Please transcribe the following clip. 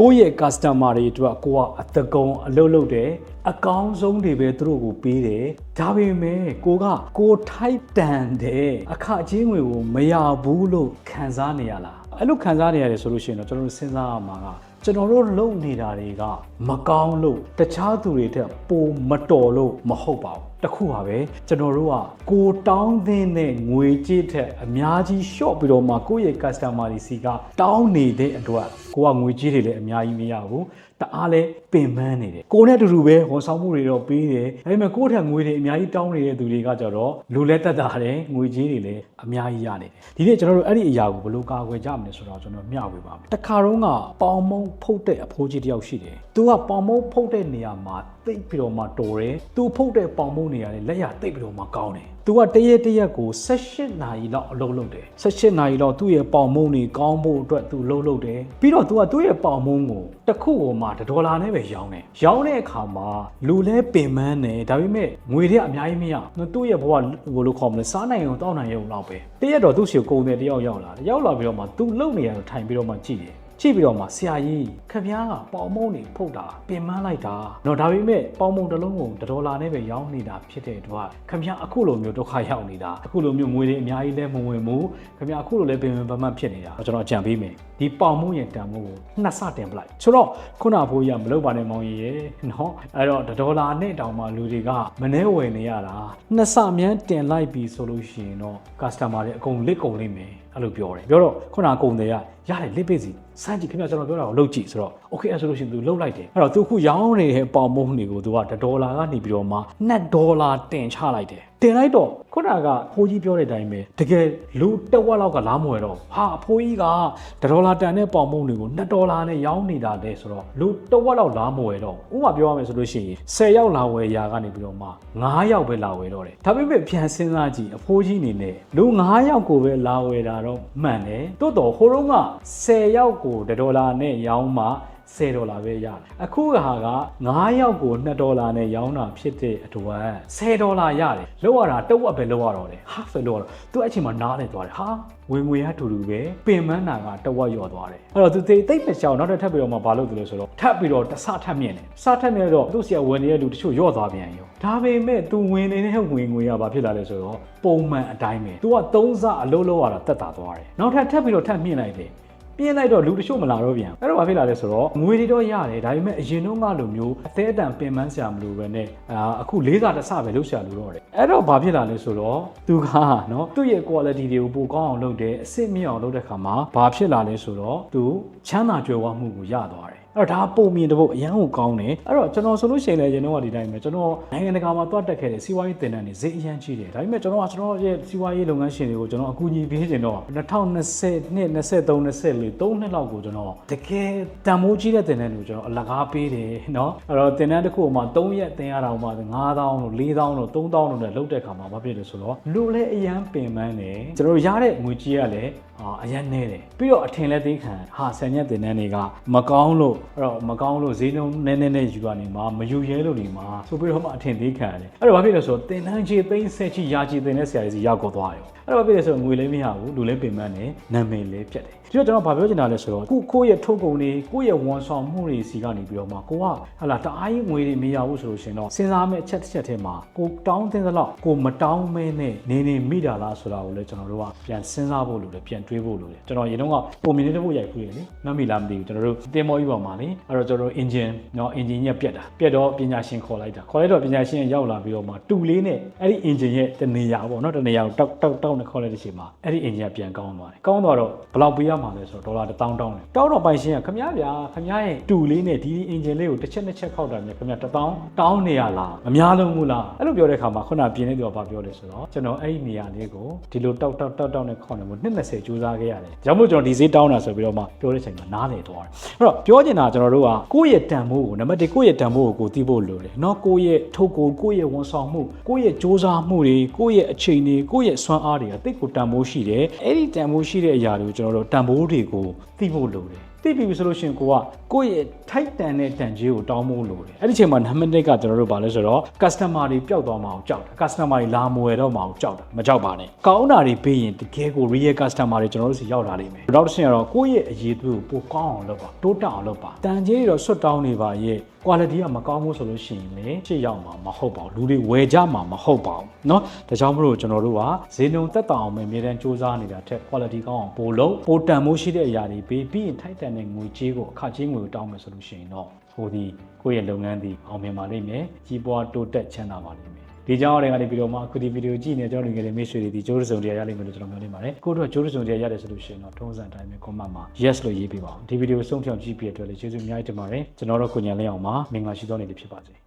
ကိုယ့်ရဲ့ customer တွေအတွက်ကိုကအသကုံအလုပ်လုပ်တယ်အကောင်းဆုံးတွေပဲသူတို့ကိုပေးတယ်ဒါပေမဲ့ကိုကကိုထိုက်တန်တဲ့အခချင်းငွေကိုမရဘူးလို့ခံစားနေရလားအဲ့လိုခံစားနေရတယ်ဆိုလို့ရှိရင်တော့ကျွန်တော်တို့စဉ်းစားရမှာက ကျွန်တော်တို့လုပ်နေတာတွေကမကောင်းလို့တခြားသူတွေထက်ပိုမတော်လို့မဟုတ်ပါဘူးတစ်ခုပါပဲကျွန်တော်တို့ကကိုတောင်းသင်းတဲ့ငွေကြေးထက်အများကြီး short ပြီးတော့မှကိုယ့်ရဲ့ customer တွေစီကတောင်းနေတဲ့အတွက်ကိုကငွေကြေးတွေလည်းအများကြီးမရဘူးတအားလဲပင်ပန်းနေတယ်ကိုနဲ့အတူတူပဲဝန်ဆောင်မှုတွေတော့ပေးတယ်ဒါပေမဲ့ကိုယ့်ထက်ငွေတွေအများကြီးတောင်းနေတဲ့သူတွေကကြတော့လူလဲတက်တာတယ်ငွေကြေးတွေလည်းအများကြီးရနေတယ်ဒီနေ့ကျွန်တော်တို့အဲ့ဒီအရာကိုဘယ်လိုကာကွယ်ကြမလဲဆိုတော့ကျွန်တော်မျှဝေပါမယ်တခါတော့ကပေါင်မုံဖုတ်တဲ့အဖိုးကြီးတယောက်ရှိတယ်သူကပေါင်မုံဖုတ်တဲ့နေရာမှာ တိတ်ပြီးတော့မှတော်တယ်သူဖုတ်တဲ့ပေါင်မုံနေရာနဲ့လက်ရတိတ်ပြီးတော့မှကောင်းတယ်သူကတရက်တရက်ကို18နာရီလောက်အလုပ်လုပ်တယ်18နာရီလောက်သူ့ရဲ့ပေါင်မုံတွေကောင်းဖို့အတွက်သူလှုပ်လှုပ်တယ်ပြီးတော့သူကသူ့ရဲ့ပေါင်မုံကိုတစ်ခုကိုမှ1ဒေါ်လာနဲ့ပဲရောင်းတယ်ရောင်းတဲ့အခါမှာလူလဲပင်ပန်းတယ်ဒါပေမဲ့ငွေတွေကအများကြီးမရသူ့ရဲ့ဘဝဘယ်လိုခေါ်မလဲစားနိုင်အောင်တောင်းနိုင်ရုံလောက်ပဲတရက်တော့သူ့စီကိုကုန်တယ်တယောက်ရောက်လာတယ်ရောက်လာပြီးတော့မှသူလှုပ်နေရတော့ထိုင်ပြီးတော့မှကြည့်တယ် ကြည့်ပြီးတော့မှဆရာကြီးခပြားကပေါင်မုံနေဖုတ်တာပင်မလိုက်တာတော့ဒါပေမဲ့ပေါင်မုံတစ်လုံးကို1ဒေါ်လာနဲ့ပဲရောင်းနေတာဖြစ်တဲ့အတွက်ခပြားအခုလိုမျိုးဒုက္ခရောက်နေတာအခုလိုမျိုးငွေတွေအများကြီးလဲမဝင်ဘူးခပြားအခုလိုလဲပင်ပင်ပန်းပန်းဖြစ်နေတာကျွန်တော်ကြံပေးမယ်ဒီပေါင်မုံရဲ့တန်ဖိုးကိုနှစ်ဆတင်ပလိုက်ဆိုတော့ခုနဘိုးကြီးကမလုပ်ပါနဲ့မောင်ကြီးရဲ့နော်အဲ့တော့1ဒေါ်လာနဲ့တောင်မှလူတွေကမနှဲဝယ်နေရတာနှစ်ဆမြန်းတင်လိုက်ပြီဆိုလို့ရှိရင်တော့ customer တွေအကုန်လစ်ကုန်လိမ့်မယ်အဲ့လိုပြောတယ်ပြောတော့ခုနကုန်တယ် ရရတယ်လစ်ပေးစီစမ်းကြည့်ခင်ဗျာကျွန်တော်ပြောတာကိုလုပ်ကြည့်ဆိုတော့ okay အဲ့ဆိုလို့ရှိရင် तू လုပ်လိုက်တယ်အဲ့တော့ तू ခုရောင်းနေတဲ့ပေါင်မုံတွေကို तू က1ဒေါ်လာကနေပြီးတော့မှ2ဒေါ်လာတင်ချလိုက်တယ်တင်လိုက်တော့ခုနကဖိုးကြီးပြောတဲ့အတိုင်းပဲတကယ်လူတစ်ဝက်လောက်ကလားမွယ်တော့ဟာအဖိုးကြီးက1ဒေါ်လာတန်တဲ့ပေါင်မုံတွေကို2ဒေါ်လာနဲ့ရောင်းနေတာလေဆိုတော့လူတစ်ဝက်လောက်လားမွယ်တော့ဥပမာပြောရမယ်ဆိုလို့ရှိရင်10ယောက်လာဝယ်ရာကနေပြီးတော့မှ9ယောက်ပဲလာဝယ်တော့တယ်ဒါပေမဲ့ပြန်စဉ်းစားကြည့်အဖိုးကြီးအနေနဲ့လူ9ယောက်ကိုပဲလာဝယ်တာတော့မှန်တယ်တိုးတော့ဟိုတုန်းက 10ယောက်ကို1ဒေါ်လာနဲ့ရောင်းမှ 10ဒေါ်လာပဲရတယ်အခုကဟာက9ယောက်ကို2ဒေါ်လာနဲ့ရောင်းတာဖြစ်တဲ့အတွက်10ဒေါ်လာရတယ်လောက်ရတာတဝက်ပဲလောက်ရတော့တယ် half ပဲလောက်ရတော့သူအဲ့ချိန်မှာနားနေသွားတယ်ဟာဝင်ငွေရတူတူပဲပင်မန်းနာကတဝက်ရော့သွားတယ်အဲ့တော့သူသိသိမချောင်းနောက်တစ်ထပ်ပြီးတော့မှဘာလုပ်တယ်လဲဆိုတော့ထပ်ပြီးတော့တစ်ဆထပ်မြင့်တယ်စထပ်မြင့်တော့သူ့ဆရာဝင်နေတဲ့လူတချို့ရော့သွားပြန်ရောဒါပေမဲ့သူဝင်နေတဲ့ဝင်ငွေကဘာဖြစ်လာလဲဆိုတော့ပုံမှန်အတိုင်းပဲသူက3ဆအလုပ်လုပ်ရတာတက်တာသွားတယ်နောက်ထပ်ထပ်ပြီးတော့ထပ်မြင့်လိုက်တယ် ပြင်းလိုက်တော့လူတချို့မလာတော့ပြန်အဲ့တော့ဘာဖြစ်လာလဲဆိုတော့ငွေတွေတော့ရတယ်ဒါပေမဲ့အရင်တော့ကလိုမျိုးအသေးအတန်ပင်ပန်းစရာမလိုပဲနဲ့အာအခုလေးစားတစ်ဆပဲလုပ်စရာလိုတော့တယ်အဲ့တော့ဘာဖြစ်လာလဲဆိုတော့သူကနော်သူ့ရဲ့ quality တွေကိုပိုကောင်းအောင်လုပ်တယ်အစ်စ်မြင့်အောင်လုပ်တဲ့ခါမှာဘာဖြစ်လာလဲဆိုတော့သူချမ်းသာကြွယ်ဝမှုကိုရသွားတယ် အဲ့တော့ဒါပုံမြင်တဲ့ဘုတ်အရန်ကိုကောင်းတယ်အဲ့တော့ကျွန်တော်ဆိုလို့ရှိရင်လည်းကျွန်တော်ကဒီတိုင်းပဲကျွန်တော်နိုင်ငံတကာမှာတွတ်တက်ခဲ့တဲ့စီးပွားရေးသင်တန်းတွေဈေးအရန်ကြီးတယ်ဒါပေမဲ့ကျွန်တော်ကကျွန်တော်ရဲ့စီးပွားရေးလုပ်ငန်းရှင်တွေကိုကျွန်တော်အကူအညီပေးချင်တော့2020နှစ်23 24 3နှစ်လောက်ကိုကျွန်တော်တကယ်တန်မိုးကြီးတဲ့သင်တန်းတွေကိုကျွန်တော်အလကားပေးတယ်เนาะအဲ့တော့သင်တန်းတစ်ခုမှ3ရက်သင်ရတာမှ9000လို့4000လို့3000လို့နဲ့လုပ်တဲ့ခါမှာမဖြစ်လို့ဆိုတော့လူလည်းအရန်ပင်ပန်းတယ်ကျွန်တော်ရတဲ့ငွေကြီးကလည်း အာအရန်နေတယ်ပြီးတော့အထင်လည်းသိခံဟာဆန်ရက်တင်တန်းတွေကမကောင်းလို့အဲ့တော့မကောင်းလို့ဈေးနှုန်းနည်းနည်းနဲ့ယူရနေမှာမယူရဲလို့နေမှာဆိုပြီးတော့မှအထင်သေးခံရတယ်အဲ့တော့ဘာဖြစ်လဲဆိုတော့တင်တန်းကြီးသိန်းဆက်ချီရာချီတင်တဲ့ဆရာကြီးစီရောက်ကိုသွားရောအဲ့တော့ဘာဖြစ်လဲဆိုတော့ငွေလည်းမရဘူးလူလည်းပင်ပန်းတယ်နာမည်လည်းပြတ်တယ်ဒီတော့ကျွန်တော်ဘာပြောချင်တာလဲဆိုတော့ခုကိုယ့်ရဲ့ထုတ်ကုန်တွေကိုယ့်ရဲ့ဝန်ဆောင်မှုတွေစီကနေပြီးတော့မှကိုကဟာလာတအားကြီးငွေတွေမရဘူးဆိုလို့ရှင်တော့စဉ်းစားမယ့်အချက်တစ်ချက်ထဲမှာကိုတောင်းတဲ့လောက်ကိုမတောင်းမဲနဲ့နေနေမိတာလားဆိုတာကိုလည်းကျွန်တော်တို့ကပြန်စဉ်းစားဖို့လိုတယ်ပြန်တွေးဖို့လိုတယ်ကျွန်တော်ရေတုန်းကပုံမြင်နေတဲ့ဖို့ရိုက်ခွေးလေမှတ်မိလားမသိဘူးကျွန်တော်တို့တင်မောကြီးပေါ်မှာလေအဲ့တော့ကျွန်တော်တို့ engine เนาะ engine ညက်ပြက်တာပြက်တော့ပညာရှင်ခေါ်လိုက်တာခေါ်လိုက်တော့ပညာရှင်ရောက်လာပြီးတော့မှတူလေးနဲ့အဲ့ဒီ engine ရဲ့တနေရာပေါ့เนาะတနေရာကိုတောက်တောက်တောက်နဲ့ခေါ်လိုက်တဲ့အချိန်မှာအဲ့ဒီ engine ကပြန်ကောင်းသွားတယ်ကောင်းသွားတော့ဘယ်လောက်ပေးရမှာလဲဆိုတော့ဒေါ်လာ1000တောင်းတယ်တောင်းတော့ပိုင်ရှင်ကခမရဗျာခမရရဲ့တူလေးနဲ့ဒီ engine လေးကိုတစ်ချက်နှစ်ချက်ခောက်တာမြင်ခမရ1000တောင်းနေရလားအများလုံးဘူးလားအဲ့လိုပြောတဲ့ခါမှာခုနပြင်းနေသူကဘာပြောလဲဆိုတော့ကျွန်တော်အဲ့ဒီနေရာလေးကိုဒီလိုတောက်တောက်တောက်တောက်နဲ့ခေါက်နေမှု220ကြိုး ုးူးစမ်းခဲ့ရတယ်။ကြောင့်မို့ကျွန်တော်ဒီဈေးတောင်းတာဆိုပြီးတော့မှပြောတဲ့အချိန်မှာနားလည်သွားတယ်။အဲ့တော့ပြောချင်တာကျွန်တော်တို့ကကိုယ့်ရဲ့တန်ဖိုးကိုနံပါတ်1ကိုယ့်ရဲ့တန်ဖိုးကိုကိုသိဖို့လိုတယ်။နော်ကိုယ့်ရဲ့ထုတ်ကိုကိုယ့်ရဲ့ဝန်ဆောင်မှုကိုယ့်ရဲ့စူးစမ်းမှုတွေကိုယ့်ရဲ့အချိန်တွေကိုယ့်ရဲ့စွမ်းအားတွေကတိတ်ကိုတန်ဖိုးရှိတယ်။အဲ့ဒီတန်ဖိုးရှိတဲ့အရာတွေကိုကျွန်တော်တို့တန်ဖိုးတွေကိုသိဖို့လိုတယ်။ သိပြီဆိုလို့ရှိရင်ကိုကကိုယ့်ရဲ့ထိုက်တန်တဲ့တန်ကြီးကိုတောင်းဖို့လိုတယ်အဲ့ဒီအချိန်မှာနံပါတ်1ကကျွန်တော်တို့ဗာလဲဆိုတော့ customer တွေပျောက်သွားမှာကိုကြောက်တာ customer တွေလာမဝယ်တော့မှာကိုကြောက်တာမကြောက်ပါနဲ့ကောင်းတာတွေပေးရင်တကယ်ကို real customer တွေကျွန်တော်တို့စီရောက်လာလိမ့်မယ်နောက်တစ်ဆင့်ကတော့ကိုယ့်ရဲ့အရေးသူကိုပိုကောင်းအောင်လုပ်ပါတိုးတက်အောင်လုပ်ပါတန်ကြီးတွေတော့ဆွတ်တောင်းနေပါရဲ့ quality ကမကောင်းဘူးဆိုလို့ရှိရင်လေရှေ့ရောက်မှာမဟုတ်ပါဘူးလူတွေဝယ်ကြမှာမဟုတ်ပါဘူးเนาะဒါကြောင့်မလို့ကျွန်တော်တို့ကဈေးနှုန်းသက်သာအောင်ပဲအမြဲတမ်းစူးစမ်းနေတာထက် quality ကောင်းအောင်ပို့လို့ပိုတန်မိုးရှိတဲ့အရာတွေပေးပြီးရင်ထိုက်တန် တဲ့ငွေကြေးကိုအခကြေးငွေကိုတောင်းမယ်ဆိုလို့ရှိရင်တော့ဟိုဒီကိုယ့်ရဲ့လုပ်ငန်းဒီအောင်မြင်ပါလိမ့်မယ်ကြီးပွားတိုးတက်ချမ်းသာပါလိမ့်မယ်ဒီကြောင့်လည်းကနေပြီးတော့မှအခုဒီဗီဒီယိုကြည့်နေကျွန်တော်တို့ငယ်လေးမိတ်ဆွေတွေဒီကျိုးရစုံတရားရလိမ့်မယ်လို့ကျွန်တော်ပြောနေပါတယ်ကိုတို့ကျိုးရစုံတရားရတယ်ဆိုလို့ရှိရင်တော့ထုံးစံတိုင်းပဲ comment မှာ yes လို့ရေးပေးပါဦးဒီဗီဒီယိုဆုံးဖြတ်ကြည့်ပြတဲ့အတွက်လည်းကျေးဇူးအများကြီးတင်ပါတယ်ကျွန်တော်တို့ကိုညာလင်းအောင်ပါမင်္ဂလာရှိသောနေ့လေးဖြစ်ပါစေ